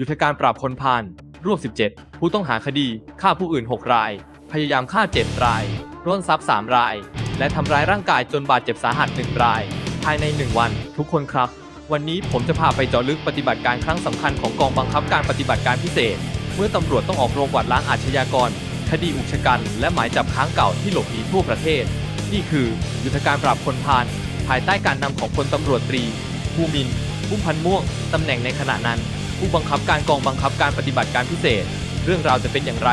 ยุทธการปราบคนพาลรวบ17 ผู้ต้องหาคดีฆ่าผู้อื่น 6 ราย พยายามฆ่า 7 รายร่นทรัพย์ 3 ราย และทำร้ายร่างกายจนบาดเจ็บสาหัส 1 ราย ภายใน 1 วัน ทุกคนครับ วันนี้ผมจะพาไปเจาะลึกปฏิบัติการครั้งสำคัญของกองบังคับการปฏิบัติการพิเศษ เมื่อตำรวจต้องออกโรงกวาดล้างอาชญากร คดีอุกชะกันและหมายจับค้างเก่าที่หลบหนีทั่วประเทศ นี่คือยุทธการปราบคนพาลภายใต้การนำของพลตำรวจตรีภูมินพุ่มพันม่วงตำแหน่งในขณะนั้น ผู้บังคับการกองบังคับการปฏิบัติการพิเศษ เรื่องราวจะเป็นอย่างไร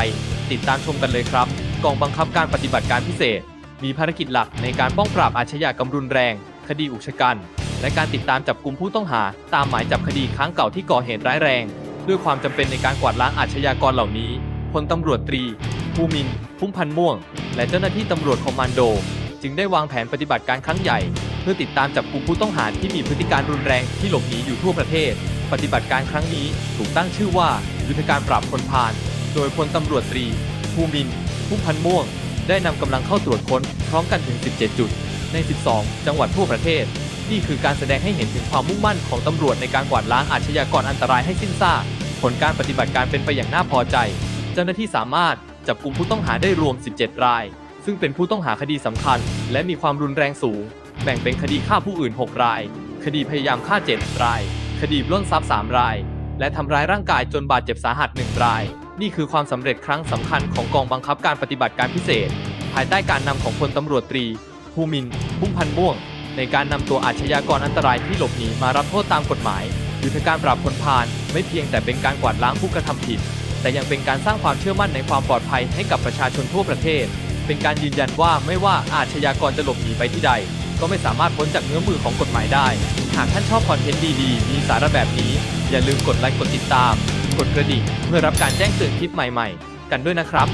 ติดตามชมกันเลยครับ กองบังคับการปฏิบัติการพิเศษ มีภารกิจหลักในการป้องปราบอาชญากรรมรุนแรง คดีอุกชะกันและการติดตามจับกลุ่มผู้ต้องหา ตามหมายจับคดีค้างเก่าที่ก่อเหตุร้ายแรง ด้วยความจำเป็นในการกวาดล้างอาชญากรเหล่านี้พลตำรวจตรี ภูมิน พุ่มพันม่วง และเจ้าหน้าที่ตำรวจคอมมานโด จึงได้วางแผนปฏิบัติการครั้งใหญ่ เพื่อติดตามจับกลุ่มผู้ต้องหาที่มีพฤติการรุนแรงที่หลบหนีอยู่ทั่วประเทศ ปฏิบัติการครั้งนี้ถูกตั้งชื่อว่า ยุทธการปราบคนพาลโดยพลตำรวจตรี ภูมินทร์พุ่มพันม่วง ได้นำกำลังเข้าตรวจค้นพร้อมกันถึง 17 จุด ใน 12 จังหวัดทั่วประเทศ นี่คือการแสดงให้เห็นถึงความมุ่งมั่นของตำรวจในการกวาดล้างอาชญากรอันตรายให้สิ้นซากผลการปฏิบัติการเป็นไปอย่างน่าพอใจ เจ้าหน้าที่สามารถจับกลุ่มผู้ต้องหาได้รวม 17 ราย ซึ่งเป็นผู้ต้องหาคดีสำคัญ และมีความรุนแรงสูง แบ่งเป็นคดีฆ่าผู้อื่น 6 ราย คดีพยายามฆ่า 7 ราย คดีปล้นทรัพย์ 3 ราย และทำร้ายร่างกายจนบาดเจ็บสาหัส 1 ราย นี่คือความสำเร็จครั้งสำคัญของกองบังคับการปฏิบัติการพิเศษ ภายใต้การนำของพลตำรวจตรีภูมินทร์พุ่มพันธ์ม่วง ในการนำตัวอาชญากรอันตรายที่หลบหนีมารับโทษตามกฎหมายยุทธการปราบคนพาลไม่เพียงแต่เป็นการกวาดล้างผู้กระทำผิด แต่ยังเป็นการสร้างความเชื่อมั่นในความปลอดภัยให้กับประชาชนทั่วประเทศ เป็นการยืนยันว่าไม่ว่าอาชญากรจะหลบหนีไปที่ใด ก็ไม่สามารถพ้นจากเงื้อมือของกฎหมายได้ หากท่านชอบคอนเทนต์ดีๆ มีสาระแบบนี้ อย่าลืมกดไลค์กดติดตาม กดกระดิ่งเพื่อรับการแจ้งเตือนคลิปใหม่ๆ กันด้วยนะครับ